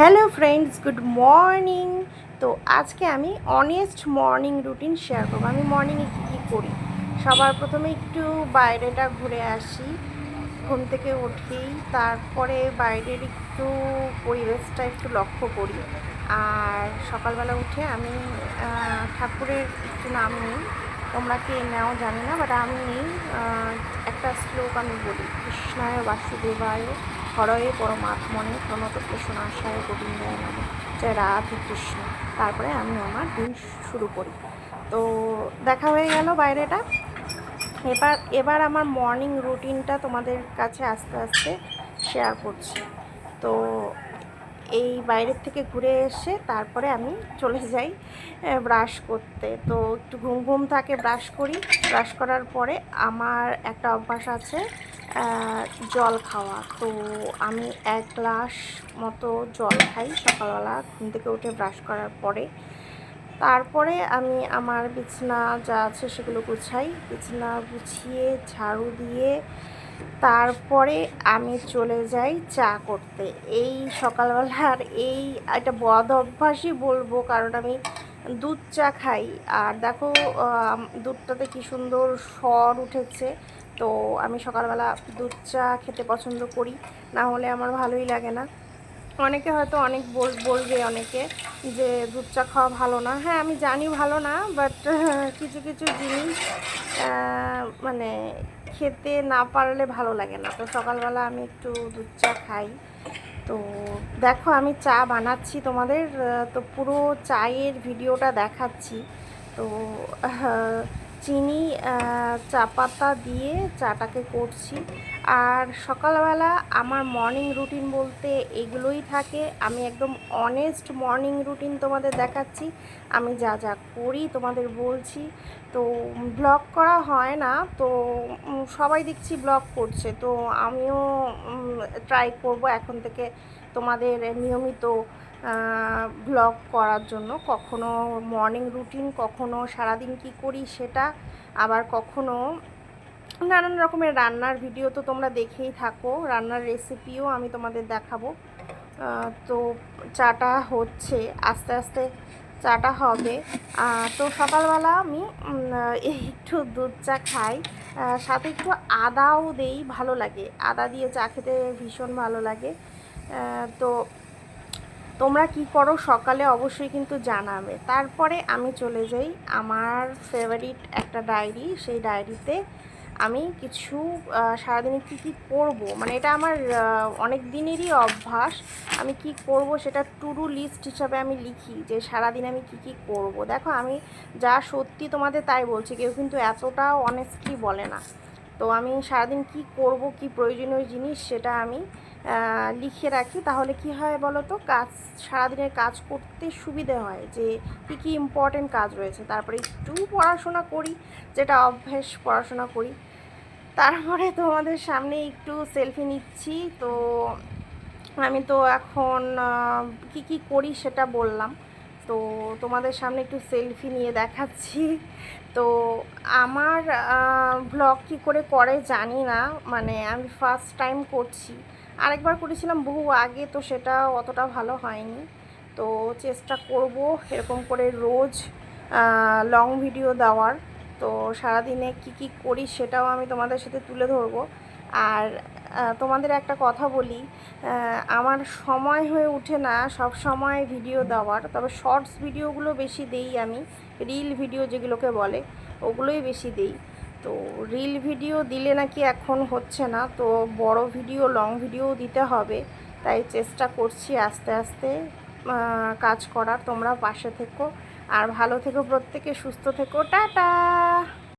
Hello friends good morning তো আজকে আমি অনেস্ট মর্নিং রুটিন শেয়ার করব। আমি মর্নিংয়ে কী কী করি? সবার প্রথমে একটু বাইরেটা ঘুরে আসি। ঘুম থেকে উঠেই তারপরে বাইরের একটু পরিবেশটা একটু লক্ষ্য করি। আর সকালবেলা উঠে আমি ঠাকুরের একটু নাম নিই। তোমরা কে নাও জানি না বাট আমি একটা শ্লোক আমি বলি। কৃষ্ণায় বাসুদেবায় হরয়ে পরমাত্মনে প্রণত কৃষ্ণাশায় গোবিন্দায় নামে। জয় রাধে কৃষ্ণ তারপরে আমি আমার দিন শুরু করি। তো দেখা হয়ে গেল বাইরেটা। এবার এবার আমার মর্নিং রুটিনটা তোমাদের কাছে আস্তে আস্তে শেয়ার করছি। তো এই বাইরের থেকে ঘুরে এসে তারপরে আমি চলে যাই ব্রাশ করতে। তো একটু ঘুম ঘুম থাকে ব্রাশ করি। ব্রাশ করার পরে আমার একটা অভ্যাস আছে। জল খাওয়া। তো আমি এক গ্লাস মতো জল খাই সকালবেলা, ঘুম থেকে উঠে ব্রাশ করার পরে। তারপরে আমি আমার বিছানা যা আছে সেগুলো গুছাই। বিছানা গুছিয়ে, ঝাড়ু দিয়ে তারপরে আমি চলে যাই চা করতে। এই সকালবেলার এই একটা বদ অভ্যাসই বলব, কারণ আমি দুধ চা খাই। আর দেখো দুধটাতে কি সুন্দর স্বর উঠেছে। তো আমি সকালবেলা দুধ চা খেতে পছন্দ করি, না হলে আমার ভালোই লাগে না। অনেকে হয়তো অনেক বল, বলবে অনেকে যে দুধ চা খাওয়া ভালো না। হ্যাঁ আমি জানি ভালো না বাট কিছু কিছু জিনিস মানে খেতে না পারলে ভালো লাগে না। তো সকালবেলা আমি একটু দুধ চা খাই। তো দেখো, আমি চা বানাচ্ছি তোমাদের তো পুরো চায়ের ভিডিওটা দেখাচ্ছি। তো চিনি চা পাতা দিয়ে চাটাকে করছি। আর সকালবেলা আমার মর্নিং রুটিন বলতে এগুলোই থাকে। আমি একদম অনেস্ট মর্নিং রুটিন তোমাদের দেখাচ্ছি। আমি যা যা করি তোমাদের বলছি। তো ব্লগ করা হয় না, তো সবাই দেখছি ব্লগ করছে। তো আমিও ট্রাই করব এখন থেকে তোমাদের নিয়মিত ব্লগ করার জন্য। কখনো মর্নিং রুটিন কখনো সারাদিন কি করি সেটা, আবার কখনো নানান রকমের রান্নার ভিডিও তো তোমরা দেখেই থাকো। রান্নার রেসিপিও আমি তোমাদের দেখাবো। তো চাটা হচ্ছে, আস্তে আস্তে চাটা হবে। তো সকালবেলা আমি একটু দুধ চা খাই। সাথে একটু আদাও দেই, ভালো লাগে। আদা দিয়ে চা খেতে ভীষণ ভালো লাগে। তো তোমরা কি করো, সকালে অবশ্যই কিন্তু জানাবে। তারপরে আমি চলে যাই। আমার ফেভারিট একটা ডায়েরি সেই ডায়েরিতে আমি কিছু সারাদিনে কী কী করব? মানে এটা আমার অনেক দিনেরই অভ্যাস। আমি কি করব সেটা টু ডু লিস্ট হিসাবে আমি লিখি যে সারাদিন আমি কি কি করব। দেখো, আমি যা সত্যি তোমাদের তাই বলছি, কেউ কিন্তু এতটা অনেস্টলি বলে না। তো আমি সারাদিন কি করব, কি প্রয়োজনীয় জিনিস সেটা আমি লিখে রাখি। তাহলে কি হয় বলো তো কাজ, সারাদিনের কাজ করতে সুবিধে হয় যে কী কী ইম্পর্টেন্ট কাজ রয়েছে। তারপরে একটু পড়াশোনা করি, যেটা অভ্যেস পড়াশোনা করি। তারপরে তোমাদের সামনে একটু সেলফি নিচ্ছি, তো আমি তো এখন কি কি করি সেটা বললাম। তো তোমাদের সামনে একটু সেলফি নিয়ে দেখাচ্ছি। তো আমার ব্লগ কি করে করে জানি না মানে আমি ফার্স্ট টাইম করছি। আরেকবার করেছিলাম বহু আগে, তো সেটা অতটা ভালো হয়নি। তো চেষ্টা করব এরকম করে রোজ লং ভিডিও দেওয়ার। তো সারাদিনে কি কি করি সেটাও আমি তোমাদের সাথে তুলে ধরবো। আর তোমাদের একটা কথা বলি আমার সময় হয়ে ওঠে না সব সময় ভিডিও দেওয়ার, তবে শর্টস ভিডিওগুলো বেশি দেই আমি, রিল ভিডিও যেগুলোকে বলে, ওগুলোই বেশি দেই। তো রিল ভিডিও দিলে নাকি এখন হচ্ছে না, তো বড় ভিডিও, লং ভিডিও দিতে হবে, তাই চেষ্টা করছি আস্তে আস্তে কাজ করার তোমরা পাশে থেকো। আর ভালো থেকো, প্রত্যেকে সুস্থ থেকো, টাটা!